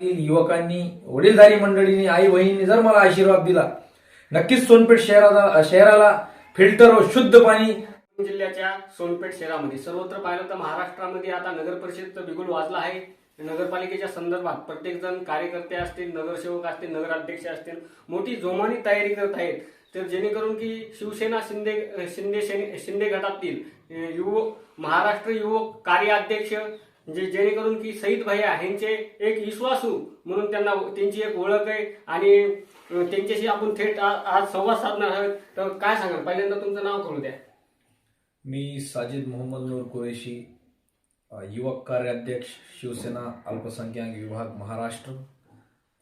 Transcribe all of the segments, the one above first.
युवकांनी वडीलधारी मंडळींनी आई बहिणींनी जर मला आशीर्वाद दिला नक्कीच सोनपेठ शहराला शहराला फिल्टर व शुद्ध पाणी जिल्ह्याच्या सोनपेठ शहरामध्ये सर्वत्र पाहिलं तर महाराष्ट्रामध्ये आता नगर परिषद बिगुल वाजला आहे. नगरपालिकेच्या संदर्भात प्रत्येक जण कार्यकर्ते असतील नगरसेवक असतील नगराध्यक्ष असतील मोठी जोमानी तयारी करत आहेत. तर जेणेकरून की शिवसेना शिंदे शिंदे शिंदे गटातील युवक महाराष्ट्र युवक कार्याध्यक्ष जे जेणेकरून की सईद भैया यांचे एक विश्वासू म्हणून त्यांना त्यांची एक ओळख आहे आणि त्यांच्याशी आपण थेट आज संवाद साधणार आहोत. तर काय सांगाल? पहिल्यांदा तुमचं नाव कळू द्या. मी साजिद मोहम्मद नूर कुरेशी युवक कार्याध्यक्ष शिवसेना अल्पसंख्याक विभाग महाराष्ट्र.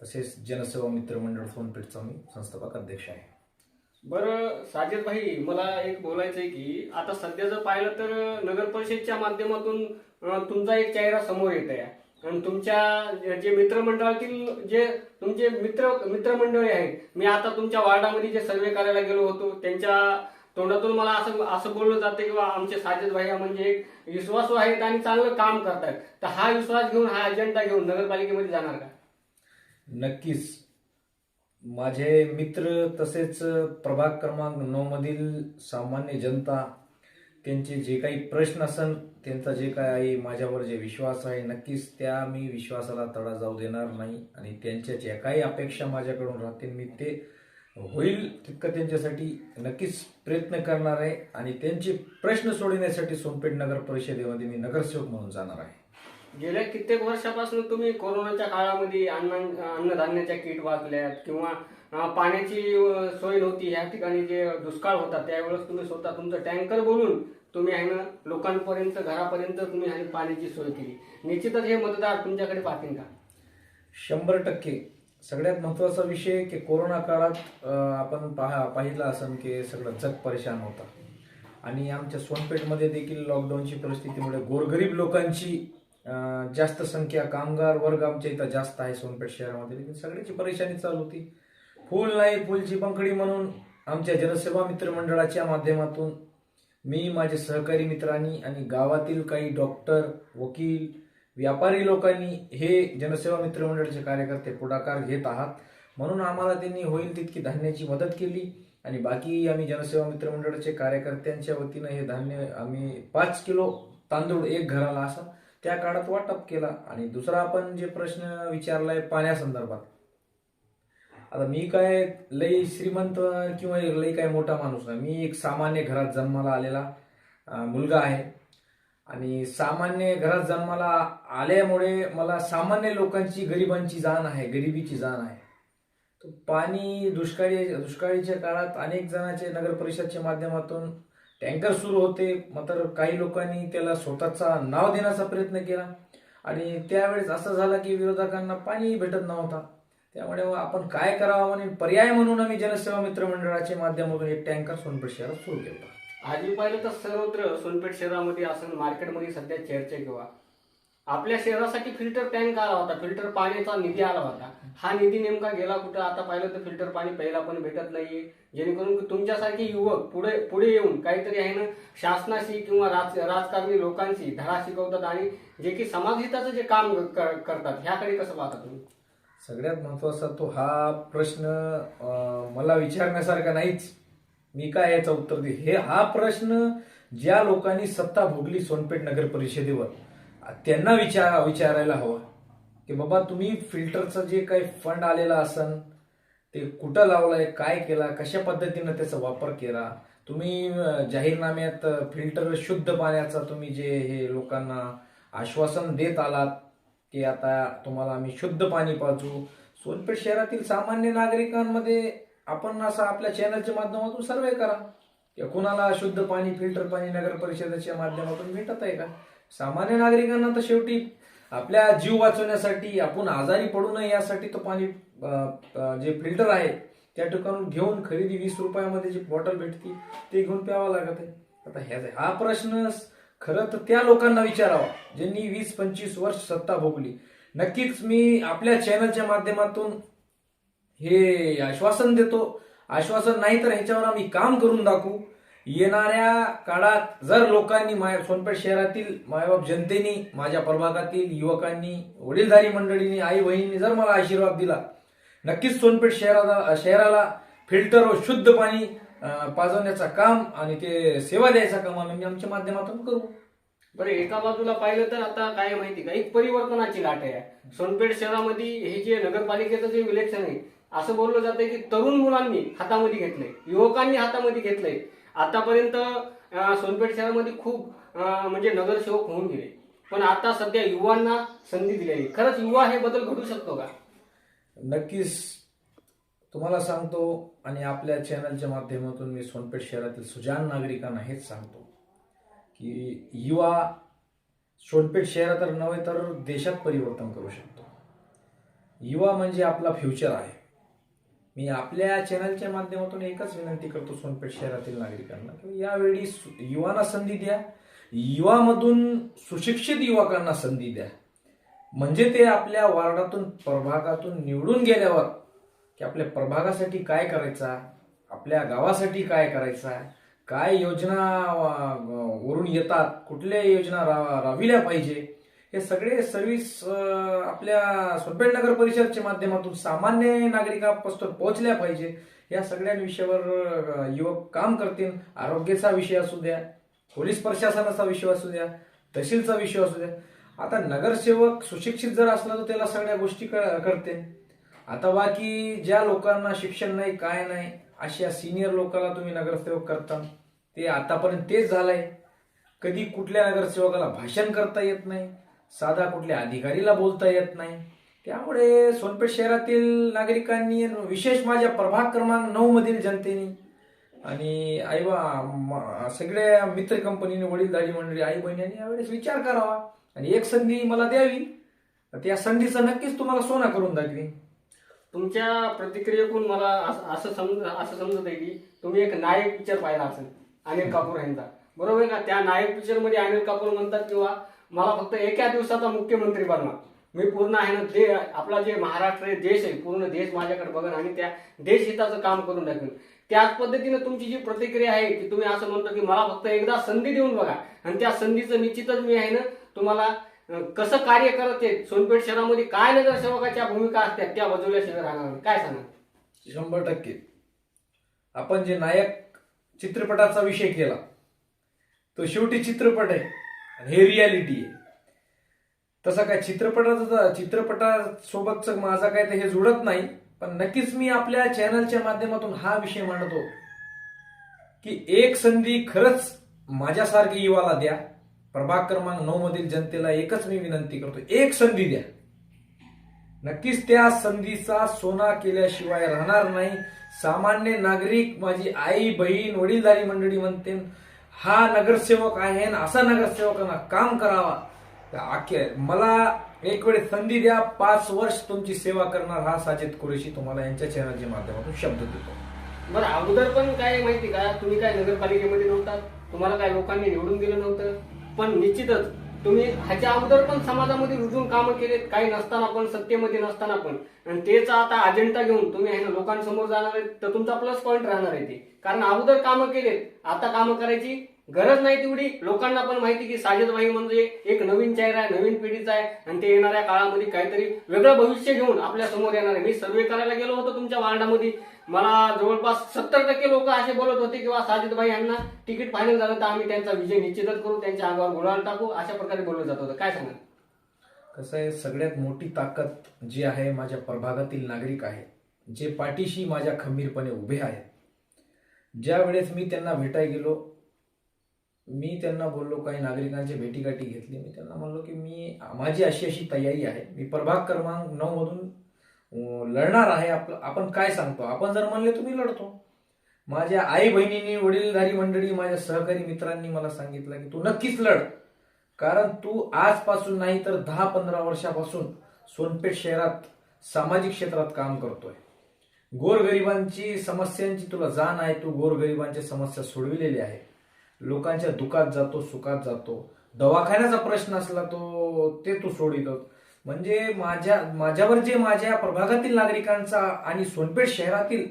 तसेच जनसेवा मित्र मंडळ सोनपेठचा मी संस्थापक अध्यक्ष आहे. बरं साजिद भाई मला एक बोलायचं आहे की आता सध्या जर पाहिलं तर नगर परिषदच्या माध्यमातून तुमचा एक चेहरा समोर येत आहे. आणि तुमच्या जे मित्रमंडळातील जे तुमचे मित्र मित्रमंडळी आहेत मी आता तुमच्या वार्डामध्ये जे सर्वे करायला गेलो होतो त्यांच्या तोंडातून मला असं असं बोललं जातं की आमचे साजिद भाई म्हणजे एक विश्वासू आहेत आणि चांगलं काम करतात. तर हा विश्वास घेऊन हा अजेंडा घेऊन नगरपालिकेमध्ये जाणार का? नक्कीच. माझे मित्र तसेच प्रभाग क्रमांक नऊ मधील सामान्य जनता त्यांचे जे काही प्रश्न असन त्यांचा जे काय आहे माझ्यावर जे विश्वास आहे नक्कीच त्या मी विश्वासाला तडा जाऊ देणार नाही. आणि त्यांच्या ज्या काही अपेक्षा माझ्याकडून राहतील मी ते होईल तितकं त्यांच्यासाठी नक्कीच प्रयत्न करणार आहे. आणि त्यांचे प्रश्न सोडवण्यासाठी सोनपेठ नगर परिषदेमध्ये मी नगरसेवक म्हणून जाणार आहे. गेल्या कित्येक वर्षापासून तुम्ही कोरोनाच्या काळामध्ये अन्न अन्नधान्याच्या किट वाचल्यात किंवा पाण्याची सोय नव्हती. ह्या ठिकाणी जे दुष्काळ होता त्यावेळेस तुम्ही स्वतः तुमचं टँकर बोलून तुम्ही आहे ना लोकांपर्यंत घरापर्यंत तुम्ही आहे पाण्याची सोय केली. निश्चितच हे मतदार तुमच्याकडे पाहतील का? शंभर टक्के. सगळ्यात महत्त्वाचा विषय की कोरोना काळात आपण पहा पाहिलं असं की सगळं जग परेशान होता. आणि आमच्या सोनपेठमध्ये देखील लॉकडाऊनची परिस्थितीमुळे गोरगरीब लोकांची जास्त संख्या कामगार वर्ग आमच्या इथं जास्त आहे सोनपेठ शहरामध्ये. लेकिन सगळ्याची परेशानी चालू होती. फुल नाही फुलची पंखडी म्हणून आमच्या जनसेवा मित्र मंडळाच्या माध्यमातून मी माझे सहकारी मित्रांनी आणि गावातील काही डॉक्टर वकील व्यापारी लोकांनी हे जनसेवा मित्र मंडळाचे कार्यकर्ते पुढाकार घेत आहात. म्हणून आम्हाला त्यांनी होईल तितकी धान्याची मदत केली आणि बाकी आम्ही जनसेवा मित्र मंडळाचे कार्यकर्त्यांच्या वतीनं हे धान्य आम्ही पाच किलो तांदूळ एक घराला असा त्या काळात वाटप केला आणि दुसरा आपण जे प्रश्न विचारलाय पाण्यासंदर्भात आता मी काय लई श्रीमंत किंवा लई काय मोठा माणूस नाही. मी एक सामान्य घरात जन्माला आलेला मुलगा आहे. आणि सामान्य घरात जन्माला आल्यामुळे मला सामान्य लोकांची गरिबांची जाण आहे गरिबीची जाण आहे. तर पाणी दुष्काळी दुष्काळीच्या काळात अनेक जणांचे नगर परिषदच्या माध्यमातून टँकर सुरू होते. मात्र काही लोकांनी त्याला स्वतःचा नाव देण्याचा प्रयत्न केला. आणि त्यावेळेस असं झालं की विरोधकांना पाणी भेटत नव्हता. त्यामुळे आपण काय करावं म्हणून पर्याय म्हणून आम्ही जनसेवा मित्र मंडळाच्या माध्यमातून एक टँकर सोनपेठ शहरात सुरू केला. आधी पाहिलं तर सर्वत्र सोनपेठ शहरामध्ये असं मार्केटमध्ये सध्या चर्चा किंवा आपल्या शहरासाठी फिल्टर टँक आला होता फिल्टर पाण्याचा निधी आला होता. हा निधी नेमका गेला कुठं? आता पाहिलं तर फिल्टर पाणी प्यायला पण भेटत नाहीये. जेणेकरून तुमच्यासारखे युवक पुढे पुढे येऊन काहीतरी आहे ना शासनाशी किंवा राज राजकारणी लोकांशी धडा शिकवतात आणि जे की समाजहिताचं जे काम कर- करतात ह्याकडे कसं पाहता तुम्ही? सगळ्यात महत्त्वाचा तो हा प्रश्न मला विचारण्यासारखा नाहीच. मी काय याचं उत्तर दे हे हा प्रश्न ज्या लोकांनी सत्ता भोगली सोनपेठ नगर परिषदेवर त्यांना विचार विचारायला हवं. की बाबा तुम्ही फिल्टरचं जे काही फंड आलेला असन ते कुठं लावलंय काय केला कशा पद्धतीनं त्याचा वापर केला? तुम्ही जाहीरनाम्यात फिल्टर शुद्ध पाण्याचा तुम्ही जे हे लोकांना आश्वासन देत आलात की आता तुम्हाला आम्ही शुद्ध पाणी पाजू. सोनपेठ शहरातील सामान्य नागरिकांमध्ये आपण असं आपल्या चॅनलच्या माध्यमातून सर्वे करा. की कुणाला शुद्ध पाणी फिल्टर पाणी नगर परिषदेच्या माध्यमातून भेटत आहे का? सामान्य नागरिकांना तर शेवटी आपल्या जीव वाचवण्यासाठी आपण आजारी पडू नये यासाठी तो पाणी जे फिल्टर आहे त्या ठिकाणून घेऊन खरेदी वीस रुपयामध्ये जी बॉटल भेटते ते घेऊन प्यावं लागत आहे. आता ह्याचा हा प्रश्न खरं तर त्या लोकांना विचारावा ज्यांनी वीस पंचवीस वर्ष सत्ता भोगली. नक्कीच मी आपल्या चॅनलच्या माध्यमातून हे आश्वासन देतो. आश्वासन नाही तर ह्याच्यावर आम्ही काम करून दाखवू. येणाऱ्या काळात जर लोकांनी माय सोनपेठ शहरातील मायबाप जनतेनी माझ्या प्रभागातील युवकांनी वडीलधारी मंडळींनी आई बहिणींनी जर मला आशीर्वाद दिला नक्कीच सोनपेठ शहराला शहराला फिल्टर व शुद्ध पाणी पाजवण्याचं काम आणि ते सेवा द्यायचं काम आम्ही आमच्या माध्यमातून करू. बरं एका बाजूला पाहिलं तर आता काय माहिती का? एक परिवर्तनाची लाट आहे. सोनपेठ शहरामध्ये हे जे नगरपालिकेचं जे इलेक्शन आहे असं बोललं जातंय की तरुण मुलांनी हातामध्ये घेतलंय युवकांनी हातामध्ये घेतलंय. आतापर्यंत सोनपेठ शहरामध्ये खूप म्हणजे नगरसेवक होऊन गेले. पण आता सध्या युवांना संधी दिलेली खरंच युवा हे बदल घडू शकतो का? नक्कीच. तुम्हाला सांगतो आणि आपल्या चॅनलच्या माध्यमातून मी सोनपेठ शहरातील सुजान नागरिकांना हेच सांगतो की युवा सोनपेठ शहरात तर नव्हे तर देशात परिवर्तन करू शकतो. युवा म्हणजे आपला फ्युचर आहे. मी आपल्या चॅनलच्या माध्यमातून एकच विनंती करतो सोनपेठ शहरातील नागरिकांना की यावेळी सु- युवांना संधी द्या. युवामधून सुशिक्षित युवकांना संधी द्या. म्हणजे ते आपल्या वार्डातून प्रभागातून निवडून गेल्यावर की आपल्या प्रभागासाठी काय करायचा आपल्या गावासाठी काय करायचा काय योजना वरून येतात कुठल्या योजना रा राविल्या पाहिजे हे सगळे सर्व्हिस आपल्या सोनपेठ नगर परिषदच्या माध्यमातून सामान्य नागरिकांपासून पोहोचल्या पाहिजे. या सगळ्या विषयावर युवक काम करतील. आरोग्याचा विषय असू द्या पोलीस प्रशासनाचा विषय असू द्या तहसीलचा विषय असू द्या. आता नगरसेवक सुशिक्षित जर असला तर त्याला सगळ्या गोष्टी क- करते आता बाकी ज्या लोकांना शिक्षण नाही काय नाही अशा सिनियर लोकांना तुम्ही नगरसेवक करता. ते आतापर्यंत तेच झालंय. कधी कुठल्या नगरसेवकाला भाषण करता येत नाही. साधा कुठल्या अधिकारीला बोलता येत नाही. त्यामुळे सोनपेठ शहरातील नागरिकांनी विशेष माझ्या प्रभाग क्रमांक नऊ मधील जनतेने आणि आईबा बा सगळ्या मित्र कंपनीने वडीलधारी मंडळी आई बहिणींनी यावेळेस विचार करावा. आणि एक संधी मला द्यावी. त्या संधीचं नक्कीच तुम्हाला सोना करून दाखवी तुमच्या प्रतिक्रियेतून मला असं- असं समज असं समजत आहे की तुम्ही एक नायक पिक्चर पाहिला असेल अनिल कापूर यांचा. बरोबर आहे का? त्या नायक पिक्चरमध्ये अनिल कापूर म्हणतात किंवा मला फक्त एका दिवसाचा मुख्यमंत्री बनणार मी पूर्ण आहे ना दे आपला जे महाराष्ट्र आहे देश आहे पूर्ण देश माझ्याकडे बघन आणि त्या देश हिताचं काम करून टाकेन. त्याच पद्धतीने तुमची जी प्रतिक्रिया आहे की तुम्ही असं म्हणतो की मला फक्त एकदा संधी देऊन बघा. आणि त्या संधीचं निश्चितच मी आहे ना तुम्हाला कसं कार्य करत आहे सोनपेठ शहरामध्ये काय नगरसेवकाच्या भूमिका असतात त्या बजवल्या राहणार काय सांगा शंभर टक्के. आपण जे नायक चित्रपटाचा विषय केला तो शेवटी चित्रपट आहे. आणि हे रियालिटी आहे. तसं काय चित्रपटाचा चित्रपटासोबतच माझा काय ते हे जुळत नाही पण नक्कीच मी आपल्या चॅनलच्या माध्यमातून हा विषय मांडतो की एक संधी खरंच माझ्यासारखी युवाला द्या. प्रभाग क्रमांक नऊ मधील जनतेला एकच मी विनंती करतो एक संधी द्या. नक्कीच त्या संधीचा सोना केल्याशिवाय राहणार नाही. सामान्य नागरिक माझी आई बहीण वडीलधारी मंडळी म्हणते हा नगरसेवक आहे आणि असा नगरसेवकांना काम करावा. अखेर मला एक वेळ संधी द्या पाच वर्ष तुमची सेवा करणार हा साजिद कुरेशी तुम्हाला यांच्या चॅनलच्या माध्यमातून शब्द देतो. बरं अगोदर पण काय माहिती का तुम्ही काय नगरपालिकेमध्ये नव्हता? तुम्हाला काय लोकांनी निवडून दिलं नव्हतं? पण निश्चितच तुम्ही ह्याच्या अगोदर पण समाजामध्ये रुजून कामं केलेत काही नसताना पण सत्तेमध्ये नसताना पण. आणि तेच आता अजेंडा घेऊन तुम्ही आहे ना लोकांसमोर जाणार आहेत तर तुमचा प्लस पॉईंट राहणार आहे ते. कारण अगोदर कामं केलेत आता कामं करायची गरज नाही तेवढी. लोकांना पण माहिती की साजिदबाई म्हणजे एक नवीन चेहरा आहे नवीन पिढीचा आहे. आणि ते येणाऱ्या काळामध्ये काहीतरी वेगळं भविष्य घेऊन आपल्यासमोर येणार आहे. मी सर्वे करायला गेलो होतो तुमच्या वार्डामध्ये. मला जवळपास सत्तर टक्के लोक असे बोलत होते किंवा साजिदभाई यांना तिकीट फायनल झालं तर आम्ही त्यांचा विजय निश्चितच करू. त्यांच्या अंगावर गुलाल टाकू. अशा प्रकारे बोललं जात होतं. काय सांगाल? कसं आहे सगळ्यात मोठी ताकद जी आहे माझ्या प्रभागातील नागरिक आहे जे पाठीशी माझ्या खंबीरपणे उभे आहेत. ज्या वेळेस मी त्यांना भेटाय गेलो मी त्यांना बोललो काही नागरिकांची भेटीगाठी घेतली. मी त्यांना म्हणलो की मी माझी अशी अशी तयारी आहे. मी प्रभाग क्रमांक नऊ मधून लढणार आहे. आपलं आपण काय सांगतो? आपण जर म्हणले तुम्ही लढतो. माझ्या आई बहिणींनी वडीलधारी मंडळी माझ्या सहकारी मित्रांनी मला सांगितलं की तू नक्कीच लढ. कारण तू आजपासून नाही तर दहा पंधरा वर्षापासून सोनपेठ शहरात सामाजिक क्षेत्रात काम करतोय. गोरगरिबांची समस्यांची तुला जाण आहे. तू गोरगरिबांच्या समस्या सोडविलेली आहे लोकांच्या दुखात जातो सुखात जातो. दवाखान्याचा प्रश्न असला तो ते तू सोडितो म्हणजे माझ्या माझ्यावर जे माझ्या प्रभागातील नागरिकांचा आणि सोनपेठ शहरातील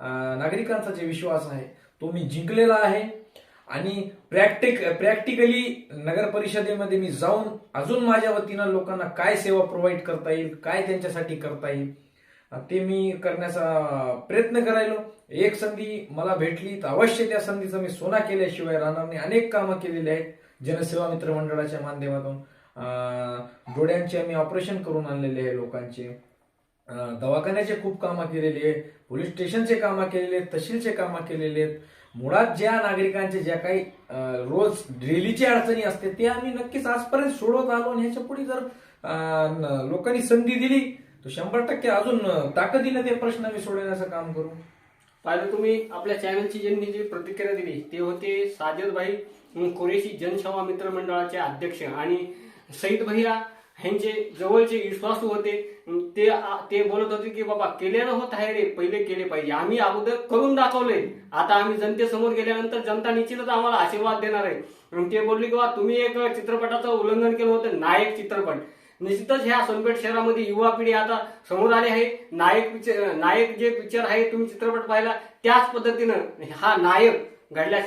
नागरिकांचा जे विश्वास आहे तो मी जिंकलेला आहे. आणि प्रॅक्टिक प्रॅक्टिकली नगर परिषदेमध्ये मी जाऊन अजून माझ्या वतीनं लोकांना काय सेवा प्रोव्हाइड करता येईल काय त्यांच्यासाठी करता येईल ते मी करण्याचा प्रयत्न करायलो. एक संधी मला भेटली तर अवश्य त्या संधीचा मी सोना केल्याशिवाय राहणार नाही. अनेक कामं केलेली आहेत जनसेवा मित्र मंडळाच्या माध्यमातून. डोळ्यांचे आम्ही ऑपरेशन करून आणलेले आहे लोकांचे. दवाखान्याचे खूप कामं केलेली आहेत. पोलीस स्टेशनचे कामं केलेले आहेत. तहसीलचे कामं केलेले आहेत. मुळात ज्या नागरिकांचे ज्या काही रोज डेलीची अडचणी असते ते आम्ही नक्कीच आजपर्यंत सोडवत आलो आणि ह्याच्या पुढे जर लोकांनी संधी दिली तो शंभर टक्के अजून अं, ताकदीनं ते प्रश्न मी सोडवण्याचं काम करू. पाहिलं तुम्ही आपल्या चॅनलची ज्यांनी जी प्रतिक्रिया दिली ते होते साजदभाई अं, कुरेशी जनसेवा मित्र मंडळाचे अध्यक्ष आणि सईद भैया ह्यांचे जवळचे विश्वासू होते. ते ते बोलत होते की बाबा केलेलं होत आहे रे पहिले केले पाहिजे. आम्ही अगोदर करून दाखवले आता आम्ही जनतेसमोर गेल्यानंतर जनता निश्चितच आम्हाला आशीर्वाद देणार आहे. ते बोलले की बा तुम्ही एक चित्रपटाचं उल्लंघन केलं होतं नायक चित्रपट. निश्चितच ह्या सोनपेठ शहरामध्ये युवा पिढी आता समोर आली आहे. नायक पिक्चर नायक जे पिक्चर आहे तुम्ही चित्रपट पाहिला त्याच पद्धतीनं हा नायक घडल्या